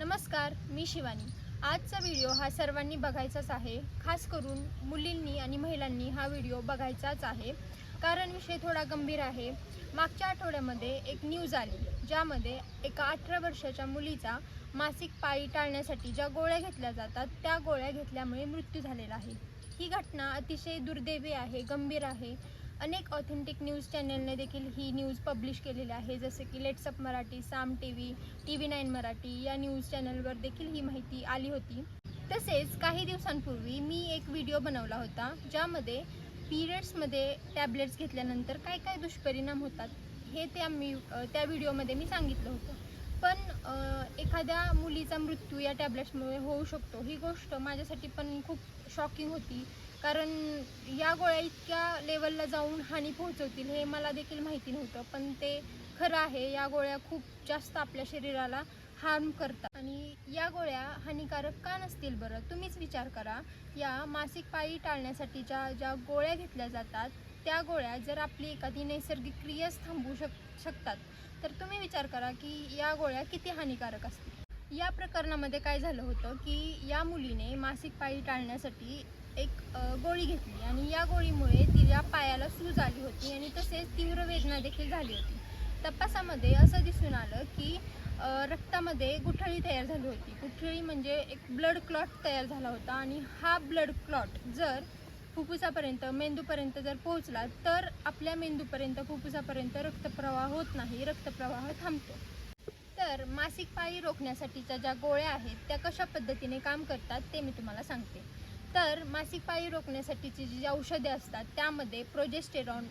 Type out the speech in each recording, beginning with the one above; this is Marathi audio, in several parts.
नमस्कार मी शिवानी. आजचा व्हिडिओ हा सर्वांनी बघायचाच आहे. खास करून मुलींनी आणि महिलांनी हा व्हिडिओ बघायचाच आहे. कारण विषय थोडा गंभीर आहे. मागच्या आठवड्यामध्ये एक न्यूज आली ज्यामध्ये एका अठरा वर्षाच्या मुलीचा मासिक पाळी टाळण्यासाठी ज्या गोळ्या घेतल्या जातात त्या गोळ्या घेतल्यामुळे मृत्यू झालेला आहे. ही घटना अतिशय दुर्दैवी आहे गंभीर आहे. अनेक ऑथेंटिक न्यूज चॅनलने देखील ही न्यूज पब्लिश केलेली आहे. जसे की LetsUpp Marathi Saam T V T V nine Marathi या न्यूज चॅनलवर देखील ही माहिती आली होती. तसेच काही दिवसांपूर्वी मी एक व्हिडिओ बनवला होता ज्यामध्ये पिरियड्समध्ये टॅबलेट्स घेतल्यानंतर काय काय दुष्परिणाम होतात हे त्या मी त्या व्हिडिओमध्ये मी सांगितलं होतं. पण एखाद्या मुलीचा मृत्यू या टॅबलेट्समुळे होऊ शकतो. ही गोष्ट माझ्यासाठी पण खूप शॉकिंग होती. कारण या गोळ्या इतक्या लेवलला जाऊन हानी पोहोचवतील हे मला देखील माहिती नव्हतं. पण ते खरं आहे या गोळ्या खूप जास्त आपल्या शरीराला हार्म करतात. आणि या गोळ्या हानिकारक का नसतील बरं? तुम्हीच विचार करा. या मासिक पाळी टाळण्यासाठीच्या ज्या गोळ्या घेतल्या जातात त्या गोळ्या जर आपली एखादी नैसर्गिक क्रियाच थांबवू शक शकतात तर तुम्ही विचार करा की या गोळ्या किती हानिकारक असतील. या प्रकरणामध्ये काय झालं होतं की या मुलीने मासिक पाळी टाळण्यासाठी एक गोळी घेतली आणि या गोळीमुळे तिच्या पायाला सूज आली होती आणि तसेच तीव्र वेदना देखील झाली होती. तपासामध्ये असं दिसून आलं की रक्तामध्ये गुठळी तयार झाली होती. गुठळी म्हणजे एक ब्लड क्लॉट तयार झाला होता आणि हा ब्लड क्लॉट जर फुफ्फुसापर्यंत मेंदूपर्यंत जर पोहोचला तर आपल्या मेंदूपर्यंत फुफ्फुसापर्यंत रक्तप्रवाह होत नाही. रक्तप्रवाह थांबतो. तर मासिक पाळी रोखण्यासाठीच्या ज्या गोळ्या आहेत त्या कशा पद्धतीने काम करतात ते मी तुम्हाला सांगते. तर मासिक पाळी रोखण्यासाठीची जी औषधे असतात त्यामध्ये प्रोजेस्टेरॉन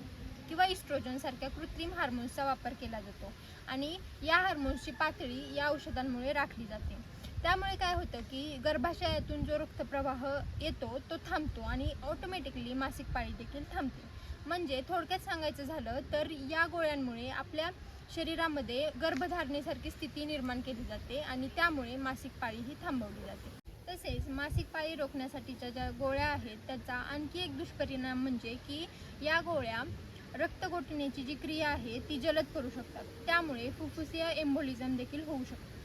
किंवा इस्ट्रोजनसारख्या कृत्रिम हार्मोन्सचा वापर केला जातो. आणि या हार्मोन्सची पातळी या औषधांमुळे राखली जाते. त्यामुळे काय होतं की गर्भाशयातून जो रक्तप्रवाह येतो तो थांबतो आणि ऑटोमॅटिकली मासिक पाळी देखील थांबते. म्हणजे थोडक्यात सांगायचं झालं तर या गोळ्यांमुळे आपल्या शरीरामध्ये गर्भधारणेसारखी स्थिती निर्माण केली जाते आणि त्यामुळे मासिक पाळी ही थांबवली जाते. तसेच मासिक पाळी रोखण्यासाठीच्या ज्या गोळ्या आहेत त्याचा आणखी एक दुष्परिणाम म्हणजे की या गोळ्या रक्त गोठण्याची जी क्रिया आहे ती जलद करू शकतात. त्यामुळे फुफ्फुसीय एम्बोलिझम देखील होऊ शकतं.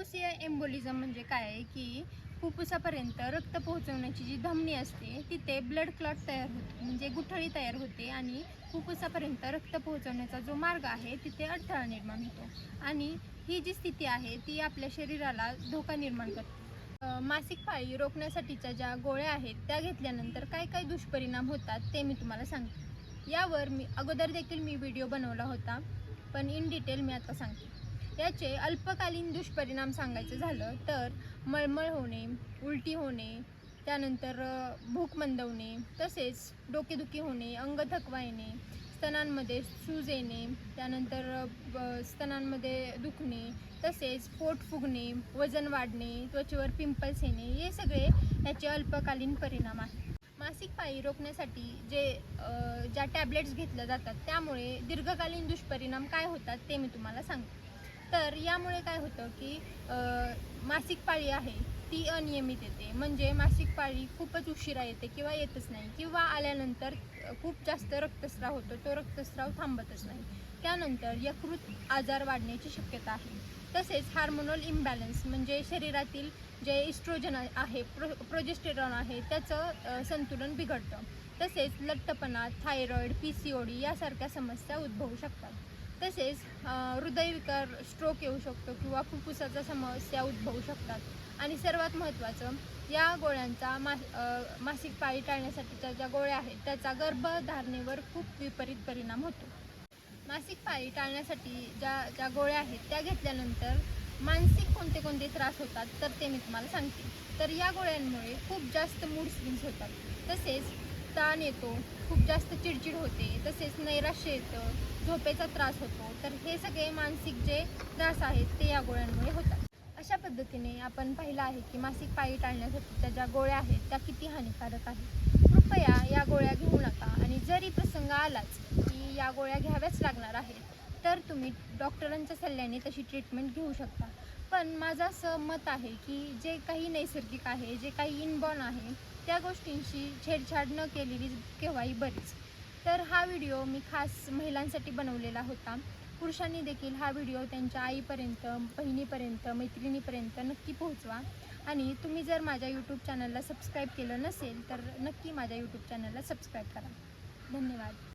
फुफ्फुसीय एम्बोलिझम म्हणजे काय आहे की फुफ्फुसापर्यंत रक्त पोहोचवण्याची जी धमनी असते तिथे ब्लड क्लॉट तयार होते म्हणजे गुठळी तयार होते आणि फुफ्फुसापर्यंत रक्त पोहोचवण्याचा जो मार्ग आहे तिथे अडथळा निर्माण होतो. आणि ही जी स्थिती आहे ती आपल्या शरीराला धोका निर्माण करते. मासिक पाळी रोखण्यासाठीच्या ज्या गोळ्या आहेत त्या घेतल्यानंतर काय काय दुष्परिणाम होतात ते मी तुम्हाला सांगते. यावर मी अगोदर देखील मी व्हिडिओ बनवला होता पण इन डिटेल मी आता सांगते. याचे अल्पकालीन दुष्परिणाम सांगायचं झालं तर मळमळ होणे उलटी होणे त्यानंतर भूक मंदवणे तसेच डोकेदुखी होणे अंग थकवा येणे स्तनांमध्ये सूज येणे त्यानंतर स्तनांमध्ये दुखणे तसेच पोट फुगणे वजन वाढणे त्वचेवर पिंपल्स येणे हे सगळे याचे अल्पकालीन परिणाम आहेत. मासिक पाळी रोखण्यासाठी जे ज्या टॅबलेट्स घेतल्या जातात त्यामुळे दीर्घकालीन दुष्परिणाम काय होतात ते मी तुम्हाला सांगते. तर यामुळे काय होतं की मासिक पाळी आहे ती अनियमित येते. म्हणजे मासिक पाळी खूपच उशिरा येते किंवा येतच नाही. किंवा आल्यानंतर खूप जास्त रक्तस्राव होतो तो रक्तस्राव थांबतच नाही. त्यानंतर यकृत आजार वाढण्याची शक्यता आहे. तसेच हार्मोनल इम्बॅलन्स म्हणजे शरीरातील जे इस्ट्रोजन आहे प्रो प्रोजेस्टेरॉन आहे त्याचं संतुलन बिघडतं. तसेच लठ्ठपणा thyroid P C O D यासारख्या समस्या उद्भवू शकतात. तसेच हृदयविकार स्ट्रोक येऊ शकतो किंवा फुफ्फुसाच्या समस्या उद्भवू शकतात. आणि सर्वात महत्त्वाचं या गोळ्यांचा मा मासिक पाळी टाळण्यासाठीच्या ज्या गोळ्या आहेत त्याचा गर्भधारणेवर खूप विपरीत परिणाम होतो. मासिक पाळी टाळण्यासाठी ज्या ज्या गोळ्या आहेत त्या घेतल्यानंतर मानसिक कोणते कोणते त्रास होतात तर ते मी तुम्हाला सांगते. तर या गोळ्यांमुळे खूप जास्त मूड स्विंग्स होतात. तसेच ताण येतो खूप जास्त चिडचिड होते तसेच नैराश्य येतं झोपेचा त्रास होतो. तर हे सगळे मानसिक जे त्रास आहेत ते या गोळ्यांमुळे होतात. अशा पद्धतीने आपण पाहिलं आहे की मासिक पाळी टाळण्यासाठीच्या ज्या गोळ्या आहेत त्या किती हानिकारक आहेत. कृपया या गोळ्या घेऊ नका आणि जरी प्रसंग आलाच की या गोळ्या घ्याव्याच लागणार आहेत तर तुम्ही डॉक्टरांच्या सल्ल्याने तशी ट्रीटमेंट घेऊ शकता. पण माझं असं मत आहे की जे काही नैसर्गिक आहे जे काही इनबॉर्न आहे त्या गोष्टींशी छेडछाड न केलेली केव्हाही बरीच. तर हा व्हिडिओ मी खास महिलांसाठी बनवलेला होता. पुरुषांनी देखील हा व्हिडिओ त्यांच्या आईपर्यंत बहिणीपर्यंत मैत्रिणीपर्यंत नक्की पोहोचवा. आणि तुम्ही जर माझ्या यूट्यूब चॅनलला सबस्क्राईब केलं नसेल तर नक्की माझ्या यूट्यूब चॅनलला सबस्क्राईब करा. धन्यवाद.